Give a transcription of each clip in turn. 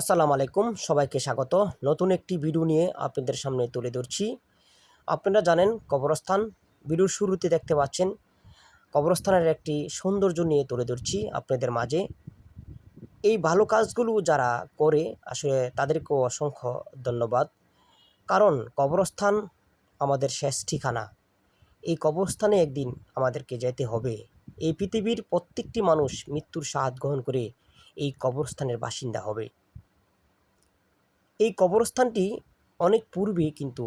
আসসালামু আলাইকুম, সবাইকে স্বাগত। নতুন একটি ভিডিও নিয়ে আপনাদের সামনে তুলে ধরছি। আপনারা জানেন কবরস্থান, ভিডিওর শুরুতে দেখতে পাচ্ছেন, কবরস্থানের একটি সৌন্দর্য নিয়ে তুলে ধরছি আপনাদের মাঝে। এই ভালো কাজগুলো যারা করে, আসলে তাদেরকেও অসংখ্য ধন্যবাদ। কারণ কবরস্থান আমাদের শেষ ঠিকানা। এই কবরস্থানে একদিন আমাদেরকে যেতে হবে। এই পৃথিবীর প্রত্যেকটি মানুষ মৃত্যুর স্বাদ গ্রহণ করে এই কবরস্থানের বাসিন্দা হবে। এই কবরস্থানটি অনেক পূর্বে কিন্তু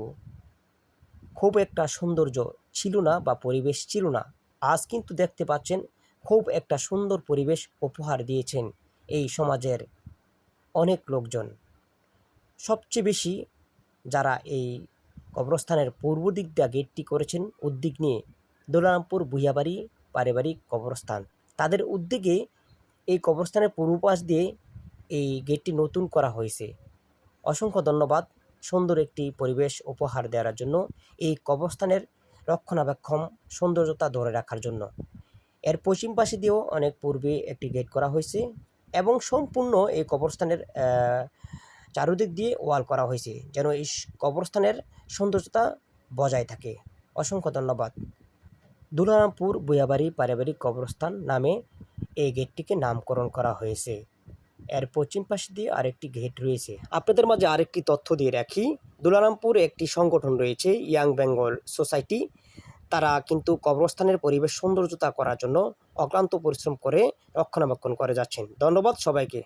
খুব একটা সৌন্দর্য ছিল না বা পরিবেশ ছিল না। আজ কিন্তু দেখতে পাচ্ছেন, খুব একটা সুন্দর পরিবেশ উপহার দিয়েছেন এই সমাজের অনেক লোকজন। সবচেয়ে বেশি যারা এই কবরস্থানের পূর্ব দিক দিয়ে গেটটি করেছেন, উদ্যোগ নিয়ে দোলারামপুর ভুইয়াবাড়ি পারিবারিক কবরস্থান। তাদের উদ্যোগে এই কবরস্থানের পূর্ব পাশ দিয়ে এই গেটটি নতুন করা হয়েছে। অসংখ্য ধন্যবাদ সুন্দর একটি পরিবেশ উপহার দেওয়ার জন্য এই কবরস্থানের রক্ষণাবেক্ষণ সৌন্দর্যতা ধরে রাখার জন্য। এর পশ্চিম পাশে দিয়েও অনেক পূর্বে একটি গেট করা হয়েছে এবং সম্পূর্ণ এই কবরস্থানের চারুদিক দিয়ে ওয়াল করা হয়েছে যেন এই কবরস্থানের সৌন্দর্যতা বজায় থাকে। অসংখ্য ধন্যবাদ। দুলারামপুর বুয়াবাড়ি পারিবারিক কবরস্থান নামে এই গেটটিকে নামকরণ করা হয়েছে। এর পশ্চিম পাশে দিয়ে আরেকটি গেট রয়েছে। আপনাদের মাঝে আরেকটি তথ্য দিয়ে রাখি। দুলারামপুর একটি সংগঠন রয়েছে ইয়াং বেঙ্গল সোসাইটি তারা কিন্তু কবরস্থানের পরিবেশ সৌন্দর্যতা করার জন্য অক্লান্ত পরিশ্রম করে রক্ষণাবেক্ষণ করে যাচ্ছেন। ধন্যবাদ সবাইকে।